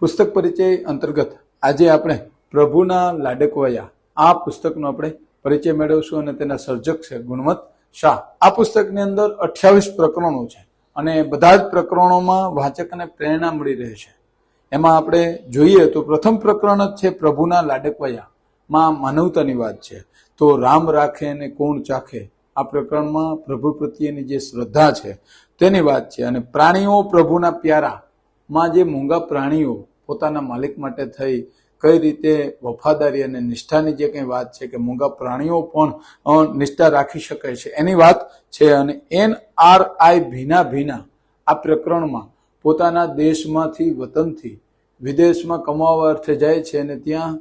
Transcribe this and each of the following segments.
પુસ્તક પરિચય અંતર્ગત આજે આપણે પ્રભુના લાડકવયા આ પુસ્તકનો આપણે પરિચય મેળવશું અને તેના સર્જક છે ગુણવંત શાહ. આ પુસ્તકની અંદર અઠ્યાવીસ પ્રકરણો છે અને બધા જ પ્રકરણોમાં વાચકને પ્રેરણા મળી રહે છે. એમાં આપણે જોઈએ તો પ્રથમ પ્રકરણ જ છે પ્રભુના લાડકવયા. માં માનવતાની વાત છે. તો રામ રાખે અને કોણ ચાખે? આ પ્રકરણમાં પ્રભુ પ્રત્યેની જે શ્રદ્ધા છે તેની વાત છે અને પ્રાણીઓ પ્રભુના પ્યારા માં જે મૂંગા પ્રાણીઓ પોતાના માલિક માટે થઈ, કઈ રીતે વફાદારી અને નિષ્ઠાની જે કંઈ વાત છે કે મૂંગા પ્રાણીઓ પણ નિષ્ઠા રાખી શકે છે. એની વાત છે અને એન આર આઈ ભીના ભીના આ પ્રકરણમાં પોતાના દેશમાંથી, વતનથી વિદેશમાં કમાવા અર્થે જાય છે અને ત્યાં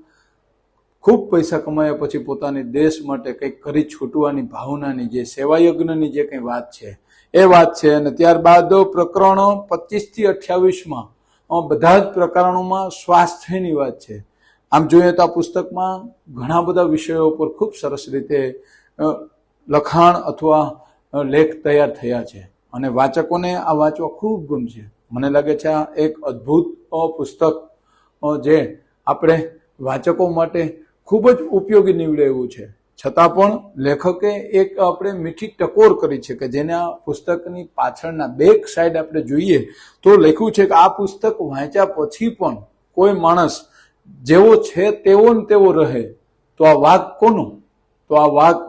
ખૂબ પૈસા કમાયા પછી પોતાની દેશ માટે કંઈક કરી છૂટવાની ભાવનાની જે સેવાયજ્ઞની જે કંઈ વાત છે, એ વાત છે. અને ત્યારબાદ પ્રકરણો પચીસથી અઠ્યાવીસમાં બધા જ પ્રકરણોમાં સ્વાસ્થ્યની વાત છે. આમ જોઈએ તો આ પુસ્તકમાં ઘણા બધા વિષયો પર ખૂબ સરસ રીતે લખાણ અથવા લેખ તૈયાર થયા છે. અને વાચકોને આ વાંચવા ખૂબ ગમશે મને લાગે છે આ એક અદ્ભુત પુસ્તક જે આપણે વાચકો માટે ખૂબ જ ઉપયોગી નીવડે એવું છે. છતાં પણ લેખકે એક આપણે મીઠી ટકોર કરી છે કે જેના પુસ્તકની પાછળના બેક સાઈડ આપણે જોઈએ તો લખ્યું છે કે આ પુસ્તક વાંચ્યા પછી પણ કોઈ માણસ જેવો છે તેવો ને તેવો રહે. તો આ વાક કોનો? તો આ વાક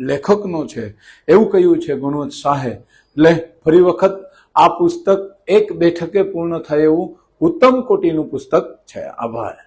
લેખકનો છે. એવું કહ્યું છે ગુણવંત શાહે. એટલે ફરી વખત આ પુસ્તક એક બેઠકે પૂર્ણ થાય એવું ઉત્તમ કોટીનું પુસ્તક છે. આભાર.